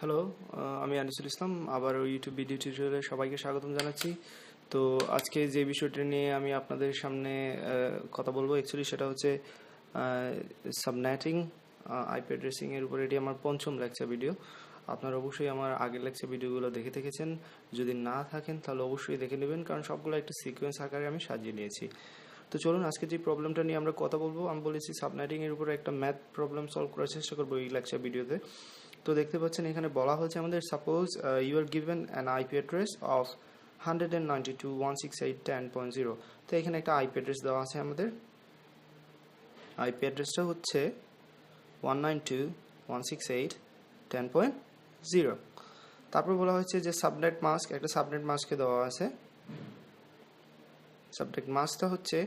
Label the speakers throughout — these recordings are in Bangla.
Speaker 1: হ্যালো আমি আনিসুল ইসলাম, আবার ইউটিউব ভিডিও টিউটোরিয়ালে সবাইকে স্বাগতম জানাচ্ছি। তো আজকে যে বিষয়টা নিয়ে আমি আপনাদের সামনে কথা বলব অ্যাকচুয়ালি সেটা হচ্ছে সাবনেটিং আইপি অ্যাড্রেসিং এর উপর এটি আমার পঞ্চম লেকচার ভিডিও আপনারা অবশ্যই আমার আগের লেকচার ভিডিওগুলো দেখে থেকেছেন। যদি না থাকেন, তাহলে অবশ্যই দেখে নেবেন, কারণ সবগুলো একটা সিকোয়েন্স আকারে আমি সাজিয়ে নিয়েছি। তো চলুন, আজকে যে প্রবলেমটা নিয়ে আমরা কথা বলব, আমি বলেছি সাবনেটিং এর উপরে একটা ম্যাথ প্রবলেম সলভ করার চেষ্টা করব এই লেকচার ভিডিওতে তো দেখতে পাচ্ছেন এখানে বলা হয়েছে আমাদের suppose you are given an IP address of hundred and ninety two one six eight ten point zero তো এখানে একটা আইপি অ্যাড্রেস দেওয়া আছে আমাদের। আইপি অ্যাড্রেসটা হচ্ছে one nine two one six eight ten point zero তারপর বলা হয়েছে যে সাবনেট মাস্ক একটা সাবনেট মাস্কে দেওয়া আছে। সাবনেট মাস্কটা হচ্ছে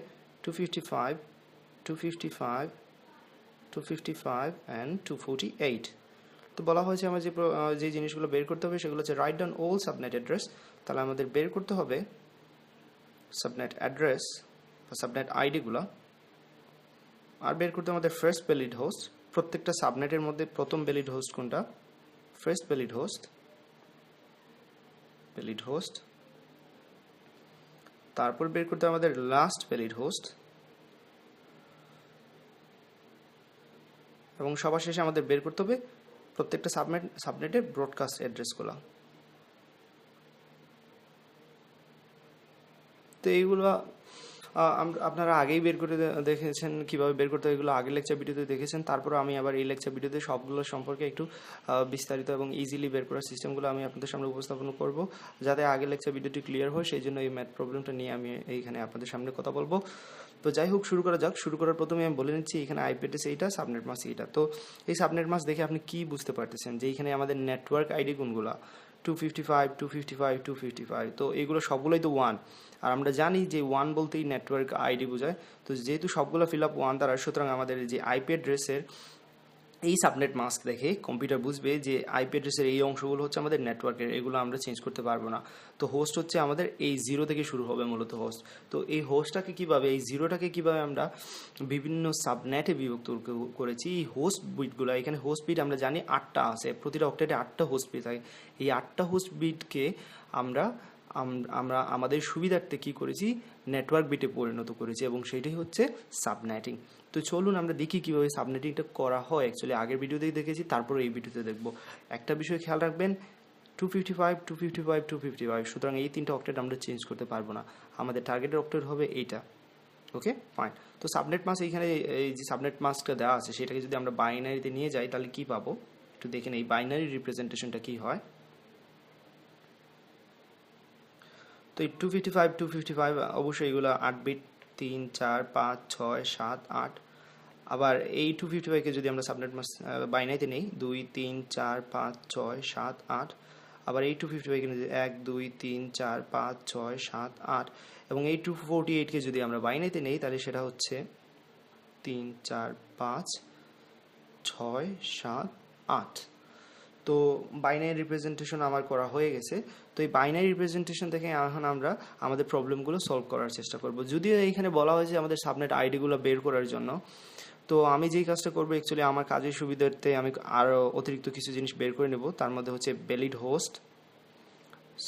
Speaker 1: two fifty five two fifty five two fifty five and two forty eight তো বলা হয়েছে আমার যে যে জিনিসগুলো বের করতে হবে সেগুলো হচ্ছে right down all subnet address তাহলে আমাদের বের করতে হবে সাবনেট অ্যাড্রেস বা সাবনেট আইডিগুলো আর বের করতে আমাদের ফার্স্ট ভ্যালিড হোস্ট প্রত্যেকটা সাবনেটের মধ্যে প্রথম ভ্যালিড হোস্ট কোনটা? First valid host valid host তারপর বের করতে আমাদের লাস্ট ভ্যালিড হোস্ট এবং সবার শেষে আমাদের বের করতে হবে প্রত্যেকটা সাবনেট সাবনেটের ব্রডকাস্ট অ্যাড্রেসগুলো তো এইগুলো আপনারা আগেই বের করে দেখেছেন কীভাবে বের করতে এগুলো আগের লেকচার ভিডিওতে দেখেছেন। তারপর আমি আবার এই লেকচার ভিডিওতে সবগুলো সম্পর্কে একটু বিস্তারিত এবং ইজিলি বের করার সিস্টেমগুলো আমি আপনাদের সামনে উপস্থাপন করব, যাতে আগের লেকচার ভিডিওটি ক্লিয়ার হয়। সেই জন্য এই ম্যাথ প্রবলেমটা নিয়ে আমি এইখানে আপনাদের সামনে কথা বলব। তো যাই হোক শুরু করা যাক। শুরু করার প্রথমে আমি বলে নিচ্ছি, এখানে আইপিএস এইটা সাবনেট মাস এইটা তো এই সাবনেট মাস দেখে আপনি কি বুঝতে পারতেছেন যে এখানে আমাদের নেটওয়ার্ক আইডি কোনগুলা two fifty five two fifty five two fifty five তো এগুলো সবগুলোই তো ওয়ান আর আমরা জানি যে ওয়ান বলতেই নেটওয়ার্ক আইডি বোঝায়। তো যেহেতু সবগুলো ফিল আপ ওয়ান দ্বারা সুতরাং আমাদের যে আইপি অ্যাড্রেসের এই সাবনেট মাস্ক দেখে কম্পিউটার বুঝবে যে আইপি অ্যাড্রেসের এই অংশগুলো হচ্ছে আমাদের নেটওয়ার্কের এগুলো আমরা চেঞ্জ করতে পারব না। তো হোস্ট হচ্ছে আমাদের এই জিরো থেকে শুরু হবে মূলত হোস্ট তো এই হোস্টটাকে কীভাবে, এই জিরোটাকে কীভাবে আমরা বিভিন্ন সাবনেটে বিভক্ত করেছি, এই হোস্ট বিটগুলো এখানে হোস্ট বিট আমরা জানি আটটা আছে, প্রতিটা অক্টেটে আটটা হোস্ট বিট থাকে। এই আটটা হোস্ট বিটকে আমরা আমরা আমাদের সুবিধার্থে কি করেছি? নেটওয়ার্ক বিটে পরিণত করেছি এবং সেটাই হচ্ছে সাবনেটিং তো চলুন আমরা দেখি কীভাবে সাবনেটিংটা করা হয়। অ্যাকচুয়ালি আগের ভিডিওতেই দেখেছি, তারপর এই ভিডিওতে দেখব। একটা বিষয় খেয়াল রাখবেন two fifty five two fifty five two fifty five সুতরাং এই তিনটা অক্টেট আমরা চেঞ্জ করতে পারব না। আমাদের টার্গেটের অক্টেট হবে এইটা। ওকে ফাইন তো সাবনেট মাস এইখানে, এই যে সাবনেট মাসটা দেওয়া আছে, সেটাকে যদি আমরা বাইনারিতে নিয়ে যাই, তাহলে কি পাবো? একটু দেখেন এই বাইনারি রিপ্রেজেন্টেশনটা কি হয়? তো এই two fifty five two fifty five অবশ্যই এগুলো আট বিট তিন, চার, পাঁচ, ছয়, সাত, আট। আবার এই টু ফিফটি ফাইভকে যদি আমরা সাবনেট মাস বাইনাইতে নেই, দুই, তিন, চার, পাঁচ, ছয়, সাত, আট। আবার এই টু ফিফটি ফাইভকে যদি এক, দুই, তিন, চার, পাঁচ, ছয়, সাত, আট। এবং এই টু ফোরটি এইটকে যদি আমরা বাইনাইতে নেই, তাহলে সেটা হচ্ছে তিন, চার, পাঁচ, ছয়, সাত, আট। তো বাইনারি রিপ্রেজেন্টেশন আমার করা হয়ে গেছে। তো এই বাইনারি রিপ্রেজেন্টেশন থেকে এখন আমরা আমাদের প্রবলেমগুলো সলভ করার চেষ্টা করব। যদিও এইখানে বলা হয়েছে আমাদের সাবনেট আইডিগুলো বের করার জন্য। তো আমি যেই কাজটা করব অ্যাকচুয়ালি আমার কাজের সুবিধার্থে আমি আরও অতিরিক্ত কিছু জিনিস বের করে নেব। তার মধ্যে হচ্ছে valid host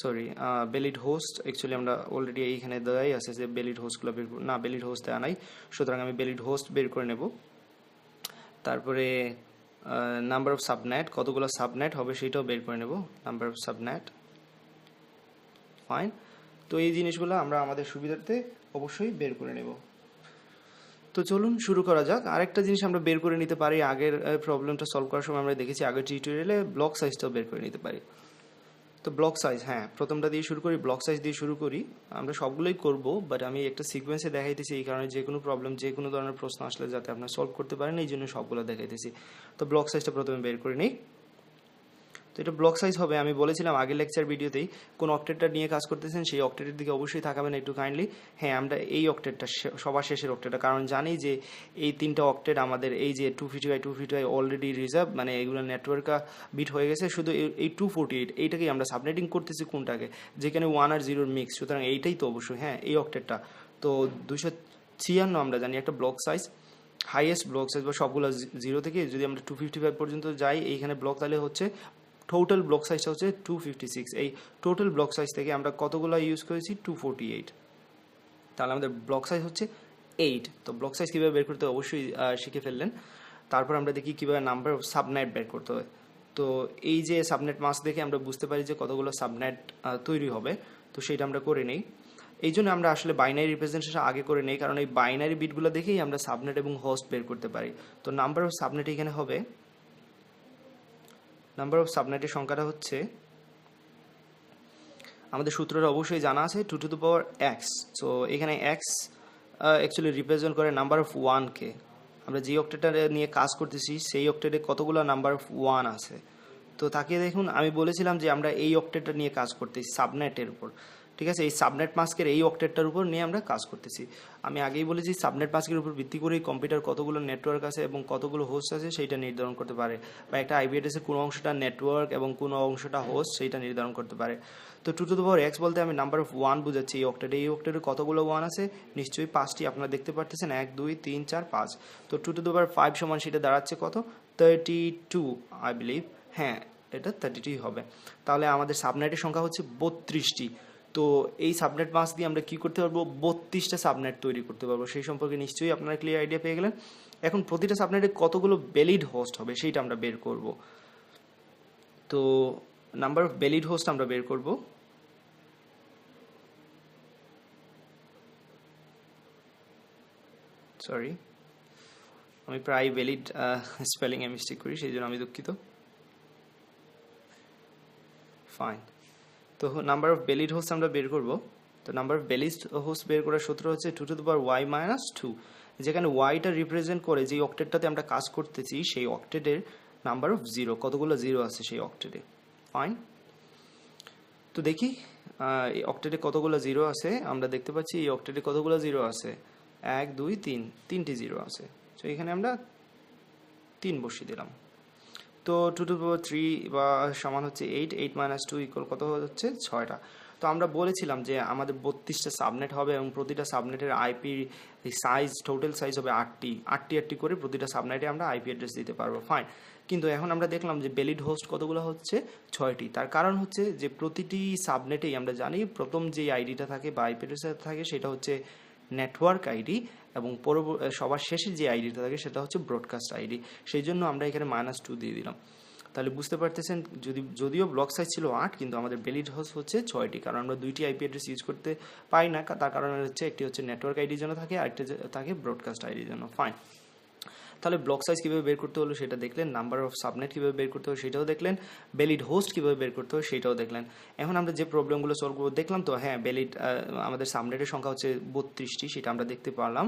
Speaker 1: sorry valid host actually আমরা অলরেডি এইখানে দেওয়াই আছে যে বেলিড হোস্টগুলো বের না বেলিড হোস্ট দেওয়া নাই। সুতরাং আমি বেলিড হোস্ট বের করে নেব। তারপরে নাম্বার অফ সাবনেট কতগুলো সাবনেট হবে সেটাও বের করে নেব। নাম্বার অফ সাবনেট ফাইন তো এই জিনিসগুলো আমরা আমাদের সুবিধার্থে অবশ্যই বের করে নেব। তো চলুন শুরু করা যাক। আরেকটা জিনিস আমরা বের করে নিতে পারি, আগের প্রবলেমটা সলভ করার সময় আমরা দেখেছি, আগের টিউটোরিয়ালে ব্লক সাইজটাও বের করে নিতে পারি। তো ব্লক সাইজ হ্যাঁ প্রথমটা দিয়ে শুরু করি ব্লক সাইজ দিয়ে শুরু করি। আমরা সবগুলোই করব বাট আমি একটা সিকোয়েন্সে দেখাইতেছি, এই কারণে যে কোনো প্রবলেম যে কোনো ধরনের প্রশ্ন আসলে যাতে আপনার সলভ করতে পারেন, এই জন্য সবগুলো দেখাইতেছি। তো ব্লক সাইজটা প্রথমে বের করে নিই। তো এটা ব্লক সাইজ হবে। আমি বলেছিলাম আগের লেকচার ভিডিওতেই কোন অক্টেটটা নিয়ে কাজ করতেছেন, সেই অক্টেটের দিকে অবশ্যই থাকাবেন একটু কাইন্ডলি হ্যাঁ আমরা এই অক্টেটটা সবার শেষের অক্টেটটা কারণ জানি যে এই তিনটা অক্টেট আমাদের এই যে two fifty five two fifty five already reserve মানে এগুলো নেটওয়ার্ক বিট হয়ে গেছে। শুধু এই- এই টু ফোর্টি এইট এইটাকেই আমরা সাবনেটিং করতেছি কোনটাকে? যেখানে ওয়ান আর জিরোর মিক্স সুতরাং এইটাই তো অবশ্যই। হ্যাঁ এই অক্টেটটা তো দুশো ছিয়ান্ন আমরা জানি একটা block size highest block size বা সবগুলো জিরো থেকে যদি আমরা টু ফিফটি ফাইভ পর্যন্ত যাই, এইখানে ব্লক তাহলে হচ্ছে টোটাল ব্লক সাইজটা হচ্ছে টু ফিফটি সিক্স এই টোটাল ব্লক সাইজ থেকে আমরা কতগুলো ইউজ করেছি? টু ফোরটি এইট তাহলে আমাদের ব্লক সাইজ হচ্ছে এইট তো ব্লক সাইজ কীভাবে বের করতে অবশ্যই শিখে ফেললেন। তারপর আমরা দেখি কীভাবে নাম্বার অফ সাবনেট বের করতে হয়। তো এই যে সাবনেট মাস দেখে আমরা বুঝতে পারি যে কতগুলো সাবনেট তৈরি হবে। তো সেটা আমরা করে নেই। এই জন্য আমরা আসলে বাইনারি রিপ্রেজেন্টেশন আগে করে নেই। কারণ এই বাইনারি বিটগুলো দেখেই আমরা সাবনেট এবং হোস্ট বের করতে পারি। তো নাম্বার অফ সাবনেট এখানে হবে নাম্বার অফ সাবনেটের সংখ্যাটা হচ্ছে, আমাদের সূত্রটা অবশ্যই জানা আছে two to the power x so এখানে এক্স অ্যাকচুয়ালি রিপ্রেজেন্ট করে নাম্বার অফ ওয়ানকে আমরা যে অক্টেটা নিয়ে কাজ করতেছি, সেই অক্টেটে কতগুলো নাম্বার অফ ওয়ান আছে? তো তাকে দেখুন, আমি বলেছিলাম যে আমরা এই অক্টেটটা নিয়ে কাজ করতেছি সাবনেটের উপর। ঠিক আছে? এই সাবনেট মাস্কের এই অক্টেটটার উপর নিয়ে আমরা কাজ করতেছি। আমি আগেই বলেছি সাবনেট মাস্কের উপর ভিত্তি করেই কম্পিউটার কতগুলো নেটওয়ার্ক আছে এবং কতগুলো হোস্ট আছে সেইটা নির্ধারণ করতে পারে। বা একটা আইপি অ্যাড্রেসের কোন অংশটা নেটওয়ার্ক এবং কোন অংশটা হোস্ট সেইটা নির্ধারণ করতে পারে। তো টু টু দ্য এক্স বলতে আমি নাম্বার অফ ওয়ান বুঝাচ্ছি এই অক্টেটে এই অক্টেটে কতগুলো ওয়ান আছে? নিশ্চয়ই পাঁচটি। আপনারা দেখতে পারতেছেন, এক, দুই, তিন, চার, পাঁচ। তো টু টু দ্য ফাইভ সমান সেটা দাঁড়াচ্ছে কত? থার্টি টু আই বিলিভ হ্যাঁ এটা থার্টি টুই হবে। তাহলে আমাদের সাবনেটের সংখ্যা হচ্ছে বত্রিশটি। তো এই সাবনেট মাস দিয়ে আমরা কি করতে পারব? বত্রিশটা সাবনেট তৈরি করতে পারব। সেই সম্পর্কে নিশ্চয়ই আপনারা ক্লিয়ার আইডিয়া পেয়ে গেলেন। এখন প্রতিটা সাবনেটে কতগুলো ভ্যালিড হোস্ট হবে সেইটা আমরা বের করব। তো নাম্বার অফ ভ্যালিড হোস্ট আমরা বের করব। সরি আমি প্রায় ভ্যালিড স্পেলিংয়ে মিস্টেক করি, সেই জন্য আমি দুঃখিত। ফাইন তো নাম্বার অফ ভ্যালিড হোস্ট আমরা বের করব। তো নাম্বার অফ ভ্যালিড হোস্ট বের করার সূত্র হচ্ছে two to the power y minus two যেখানে ওয়াইটা রিপ্রেজেন্ট করে যে অক্টেটটাতে আমরা কাজ করতেছি, সেই অক্টেটের নাম্বার অফ জিরো কতগুলো জিরো আছে সেই অক্টেটে ফাইন তো দেখি এই অক্টেটে কতগুলো জিরো আছে? আমরা দেখতে পাচ্ছি এই অক্টেটে কতগুলো জিরো আছে? এক, দুই, তিন, তিনটি জিরো আছে। তো এখানে আমরা তিন বসিয়ে দিলাম। তো টু টু পাওয়ার থ্রি বা সমান হচ্ছে eight eight minus two equal কত হচ্ছে ছয়টা। তো আমরা বলেছিলাম যে আমাদের বত্রিশটা সাবনেট হবে এবং প্রতিটা সাবনেটের আইপি সাইজ টোটাল সাইজ হবে আটটি। আটটি আটটি করে প্রতিটা সাবনেটে আমরা আইপি অ্যাড্রেস দিতে পারব। ফাইন কিন্তু এখন আমরা দেখলাম যে ভ্যালিড হোস্ট কতগুলো হচ্ছে? ছয়টি। তার কারণ হচ্ছে যে প্রতিটি সাবনেটেই আমরা জানি প্রথম যে আইডিটা থাকে বা আইপি অ্যাড্রেস থাকে সেটা হচ্ছে নেটওয়ার্ক আইডি এবং পরব- সবার শেষে যে আইডিটা থাকে সেটা হচ্ছে ব্রডকাস্ট আইডি সেই জন্য আমরা এখানে মাইনাস টু দিয়ে দিলাম। তাহলে বুঝতে পারতেছেন, যদি, যদিও ব্লক সাইজ ছিল আট, কিন্তু আমাদের বেলিড হাউস হচ্ছে ছয়টি, কারণ আমরা দুইটি আইপি অ্যাড্রেস ইউজ করতে পাই না তার কারণে হচ্ছে একটি হচ্ছে নেটওয়ার্ক আইডির জন্য থাকে, আরেকটি থাকে ব্রডকাস্ট আইডির জন্য। ফাইন তাহলে ব্লক সাইজ কীভাবে বের করতে হলো সেটা দেখলেন নাম্বার অফ সাবনেট কীভাবে বের করতে হলো সেটাও দেখলেন ভ্যালিড হোস্ট কীভাবে বের করতে হবে সেটাও দেখলেন। এখন আমরা যে প্রবলেমগুলো সলভ করব, দেখলাম তো হ্যাঁ ভ্যালিড আমাদের সাবনেটের সংখ্যা হচ্ছে বত্রিশটি, সেটা আমরা দেখতে পারলাম।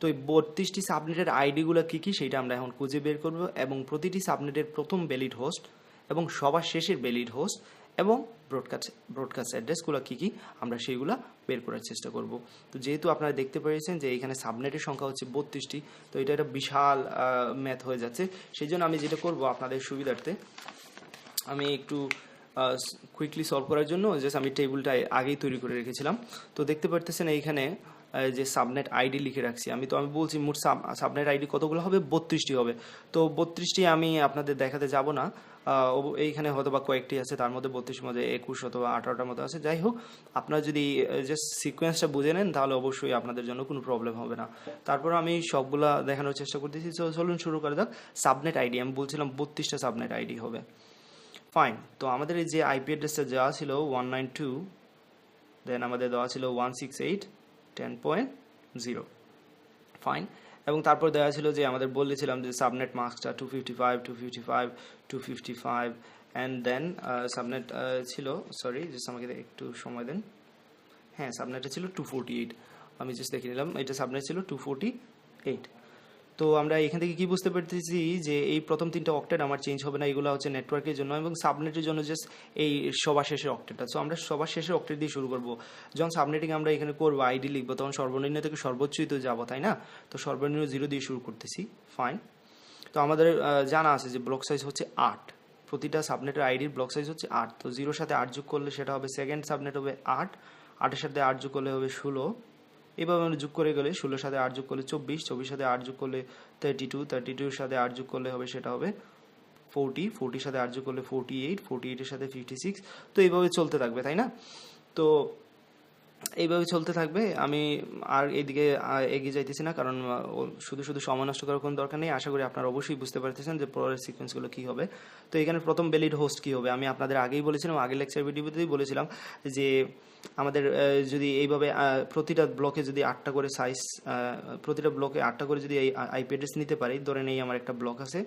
Speaker 1: তো এই বত্রিশটি সাবনেটের আইডিগুলো কী কী সেটা আমরা এখন খুঁজে বের করব এবং প্রতিটি সাবনেটের প্রথম ভ্যালিড হোস্ট এবং সবার শেষের ভ্যালিড হোস্ট এবং ব্রডকাস্ট ব্রডকাস্ট অ্যাড্রেসগুলো কী কী, আমরা সেইগুলো বের করার চেষ্টা করব। তো যেহেতু আপনারা দেখতে পেরেছেন যে এখানে সাবনেটের সংখ্যা হচ্ছে বত্রিশটি, তো এটা একটা বিশাল ম্যাথ হয়ে যাচ্ছে। সেই জন্য আমি যেটা করব আপনাদের সুবিধার্থে, আমি একটু কুইকলি সলভ করার জন্য জাস্ট আমি টেবিলটা আগেই তৈরি করে রেখেছিলাম। তো দেখতে পারতেছেন এইখানে যে সাবনেট আইডি লিখে রাখছি। আমি তো, আমি বলছি মোট সাব সাবনেট আইডি কতগুলো হবে? বত্রিশটি হবে। তো বত্রিশটি আমি আপনাদের দেখাতে যাব না। এইখানে হয়তো বা কয়েকটি আছে, তার মধ্যে বত্রিশ মধ্যে একুশ অথবা আঠারোটার মতো আছে। যাই হোক, আপনারা যদি জাস্ট সিকোয়েন্সটা বুঝে নেন, তাহলে অবশ্যই আপনাদের জন্য কোনো প্রবলেম হবে না। তারপর আমি সবগুলা দেখানোর চেষ্টা করতেছি। চলুন শুরু করে যাক। সাবনেট আইডি আমি বলছিলাম বত্রিশটা সাবনেট আইডি হবে। ফাইন তো আমাদের এই যে আইপি অ্যাড্রেসটা দেওয়া ছিল ওয়ান নাইন টু দেন আমাদের দেওয়া ছিল one six eight ten point zero five এবং তারপর দেওয়া ছিল যে আমাদের বলেছিলাম যে subnet মার্কসটা two fifty five two fifty five two fifty five and then subnet ছিল সরি জাস্ট আমাকে একটু সময় দেন। হ্যাঁ সাবনেটটা ছিল টু ফোরটি এইট আমি জাস্ট দেখে নিলাম, এটা সাবনেট ছিল টু ফোরটি এইট তো আমরা এখান থেকে কি বুঝতে পারতেছি যে এই প্রথম তিনটা অক্টেট আমার চেঞ্জ হবে না, এগুলো হচ্ছে নেটওয়ার্কের জন্য এবং সাবনেটের জন্য জাস্ট এই সবার শেষের অক্টেটটা সো আমরা সবার শেষের অক্টেট দিয়ে শুরু করব। যখন সাবনেটিং আমরা এখানে করব আইডি লিখব, তখন সর্বনিম্ন থেকে সর্বোচ্চই তো যাব, তাই না? তো সর্বনিম্ন জিরো দিয়ে শুরু করতেছি ফাইন তো আমাদের জানা আছে যে ব্লক সাইজ হচ্ছে আট। প্রতিটা সাবনেটের আইডির ব্লক সাইজ হচ্ছে আট। তো জিরোর সাথে আট যোগ করলে সেটা হবে সেকেন্ড সাবনেট হবে আট। আটের সাথে আট যোগ করলে হবে ষোলো। এভাবে আমরা যোগ করে গেলে ষোলোর সাথে আট যোগ করলে চব্বিশ চব্বিশ সাথে আট যোগ করলে থার্টি টু থার্টি টুর সাথে আট যোগ করলে হবে, সেটা হবে ফোরটি ফোরটির সাথে আট যোগ করলে ফোরটি এইট ফোরটি এইটের সাথে ফিফটি সিক্স তো এইভাবে চলতে থাকবে, তাই না? তো এইভাবে চলতে থাকবে, আমি আর এদিকে এগিয়ে যাইতেছি না, কারণ শুধু শুধু সময় নষ্ট করার কোনো দরকার নেই। আশা করি আপনারা অবশ্যই বুঝতে পারতেছেন যে পরের সিকোয়েন্সগুলো কী হবে। তো এখানে প্রথম বেলিড হোস্ট কী হবে? আমি আপনাদের আগেই বলেছিলাম, আগের লেকচার ভিডিওতেই বলেছিলাম যে আমাদের যদি এইভাবে প্রতিটা ব্লকে যদি আটটা করে সাইজ প্রতিটা ব্লকে আটটা করে যদি এই আইপি অ্যাড্রেস নিতে পারি, ধরে নেই আমার একটা ব্লক আছে।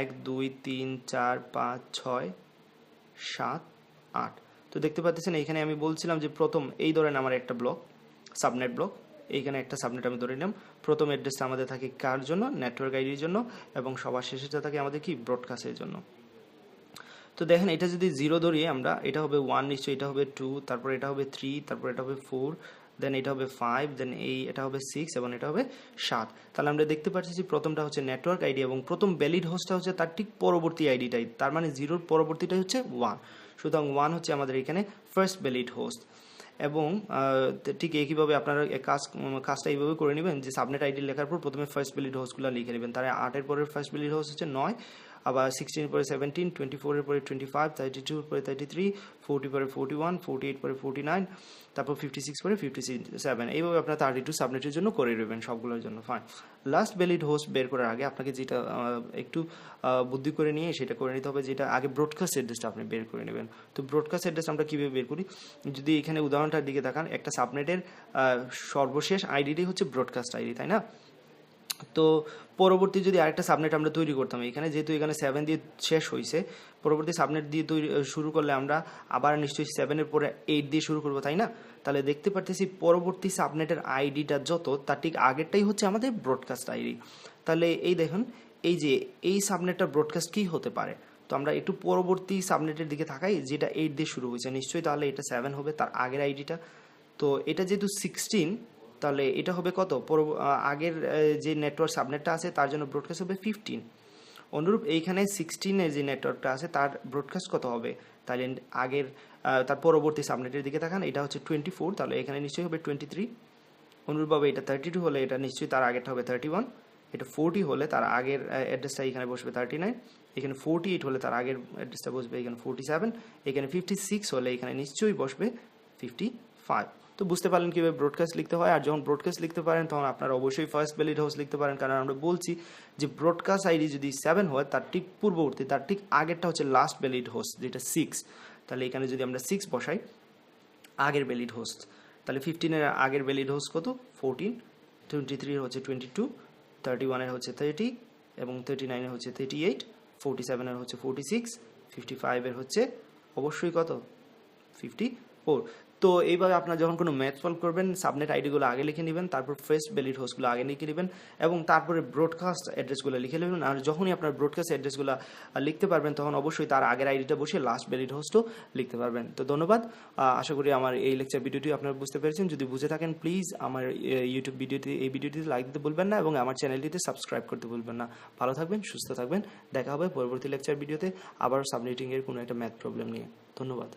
Speaker 1: এক, দুই, তিন, চার, পাঁচ, ছয়, সাত, আট। তো দেখতে পাচ্ছেন এখানে আমি বলছিলাম যে প্রথম, এই ধরেন আমার একটা ব্লক সাবনেট ব্লক এইখানে একটা সাবনেট আমি ধরে নিলাম। প্রথম অ্যাড্রেসটা আমাদের থাকে কার জন্য? নেটওয়ার্ক আইডির জন্য এবং সবার শেষেটা থাকে আমাদের কি? ব্রডকাস্টের জন্য। তো দেখেন, এটা যদি জিরো ধরিয়ে আমরা, এটা হবে ওয়ান নিশ্চয়ই এটা হবে টু তারপর এটা হবে থ্রি তারপর এটা হবে ফোর দেন এটা হবে ফাইভ দেন এই, এটা হবে সিক্স এবং এটা হবে সাত। তাহলে আমরা দেখতে পাচ্ছি যে প্রথমটা হচ্ছে নেটওয়ার্ক আইডি এবং প্রথম ভ্যালিড হোস্টটা হচ্ছে তার ঠিক পরবর্তী আইডিটাই তার মানে জিরোর পরবর্তীটাই হচ্ছে ওয়ান সুতরাং ওয়ান হচ্ছে আমাদের এখানে ফার্স্ট ভ্যালিড হোস্ট এবং ঠিক একইভাবে আপনারা কাজ কাজটা এইভাবে করে নেবেন যে সাবনেট আইডি লেখার পর প্রথমে ফার্স্ট ভ্যালিড হোস্টগুলো লিখে নেবেন। তার আটের পরের ফার্স্ট ভ্যালিড হোস্ট হচ্ছে নয় আবার সিক্সটিন পরে সেভেন্টিন টোয়েন্টি ফোরের পরে টোয়েন্টি ফাইভ থার্টি টু পরে থার্টি থ্রি ফোর্টি পরে ফোর্টি ওয়ান ফোর্টি এইট পরে ফোর্টি নাইন তারপর ফিফটি সিক্স পরে ফিফটি সেভেন এইভাবে আপনার থার্টি টু সাবনেটের জন্য করে নেবেন সবগুলোর জন্য ফাইন লাস্ট ভ্যালিড হোস্ট বের করার আগে আপনাকে যেটা একটু বুদ্ধি করে নিয়ে সেটা করে নিতে হবে, যেটা আগে ব্রডকাস্ট অ্যাড্রেসটা আপনি বের করে নেবেন। তো ব্রডকাস্ট অ্যাড্রেস আমরা কীভাবে বের করি? যদি এখানে উদাহরণটার দিকে তাকান, একটা সাবনেটের সর্বশেষ আইডিটি হচ্ছে ব্রডকাস্ট আইডি তাই না? তো পরবর্তী যদি আরেকটা সাবনেট আমরা তৈরি করতাম, এখানে যেহেতু এখানে সেভেন দিয়ে শেষ হয়েছে পরবর্তী সাবনেট দিয়ে তৈরি শুরু করলে আমরা আবার নিশ্চয়ই সেভেনের পরে এইট দিয়ে শুরু করব, তাই না? তাহলে দেখতে পারতেছি পরবর্তী সাবনেটের আইডিটা যত, তার ঠিক আগেরটাই হচ্ছে আমাদের ব্রডকাস্ট আইডি তাহলে এই দেখুন, এই যে এই সাবনেটটা ব্রডকাস্ট কী হতে পারে? তো আমরা একটু পরবর্তী সাবনেটের দিকে থাকাই যেটা এইট দিয়ে শুরু হয়েছে। নিশ্চয়ই তাহলে এটা সেভেন হবে, তার আগের আইডিটা তো এটা যেহেতু সিক্সটিন তাহলে এটা হবে কত? আগের যে নেটওয়ার্ক সাবনেটটা আছে, তার জন্য ব্রডকাস্ট হবে ফিফটিন অনুরূপ এইখানে সিক্সটিনের যে নেটওয়ার্কটা আছে, তার ব্রডকাস্ট কত হবে? তাহলে আগের তার পরবর্তী সাবনেটের দিকে তাকান, এটা হচ্ছে টোয়েন্টি ফোর তাহলে এখানে নিশ্চয়ই হবে টোয়েন্টি থ্রি অনুরূপভাবে এটা থার্টি টু হলে এটা নিশ্চয়ই তার আগেরটা হবে থার্টি ওয়ান এটা ফোরটি হলে তার আগের অ্যাড্রেসটা এখানে বসবে থার্টি নাইন এখানে ফোরটি এইট হলে তার আগের অ্যাড্রেসটা বসবে এখানে ফোরটি সেভেন এখানে ফিফটি সিক্স হলে এখানে নিশ্চয়ই বসবে ফিফটি ফাইভ তো বুঝতে পারলেন কীভাবে ব্রডকাস্ট লিখতে হয়। আর যখন ব্রডকাস্ট লিখতে পারেন, তখন আপনারা অবশ্যই ফার্স্ট ভ্যালিড হাউস লিখতে পারেন। কারণ আমরা বলছি যে ব্রডকাস্ট আইডি যদি সেভেন হয়, তার ঠিক পূর্ববর্তী, তার ঠিক আগেরটা হচ্ছে লাস্ট ভ্যালিড হোস্ট যেটা সিক্স তাহলে এখানে যদি আমরা সিক্স বসাই, আগের ভ্যালিড হোস্ট তাহলে ফিফটিনের আগের ভ্যালিড হোস্ট কত? ফোরটিন টোয়েন্টি থ্রির হচ্ছে টোয়েন্টি টু থার্টি ওয়ানের হচ্ছে থার্টি এবং থার্টি নাইনের হচ্ছে থার্টি এইট ফোরটি সেভেনের হচ্ছে ফোরটি সিক্স ফিফটি ফাইভের হচ্ছে অবশ্যই কত? ফিফটি ফোর তো এইভাবে আপনার যখন কোনো ম্যাথ সলভ করবেন সাবনেট আইডিগুলো আগে লিখে নেবেন, তারপর ফার্স্ট ভ্যালিড হোস্টগুলো আগে লিখে নেবেন এবং তারপরে ব্রডকাস্ট অ্যাড্রেসগুলো লিখে নেবেন। আর যখনই আপনার ব্রডকাস্ট অ্যাড্রেসগুলো লিখতে পারবেন, তখন অবশ্যই তার আগের আইডিটা বসে লাস্ট ভ্যালিড হোস্টও লিখতে পারবেন। তো ধন্যবাদ। আশা করি আমার এই লেকচার ভিডিওটি আপনারা বুঝতে পেরেছেন। যদি বুঝে থাকেন প্লিজ আমার ইউটিউব ভিডিওটি এই ভিডিওটিতে লাইক দিতে বলবেন না এবং আমার চ্যানেলটিতে সাবস্ক্রাইব করতে বলবেন না। ভালো থাকবেন, সুস্থ থাকবেন। দেখা হবে পরবর্তী লেকচার ভিডিওতে আবার সাবনেটিংয়ের কোনো একটা ম্যাথ প্রবলেম নিয়ে। ধন্যবাদ।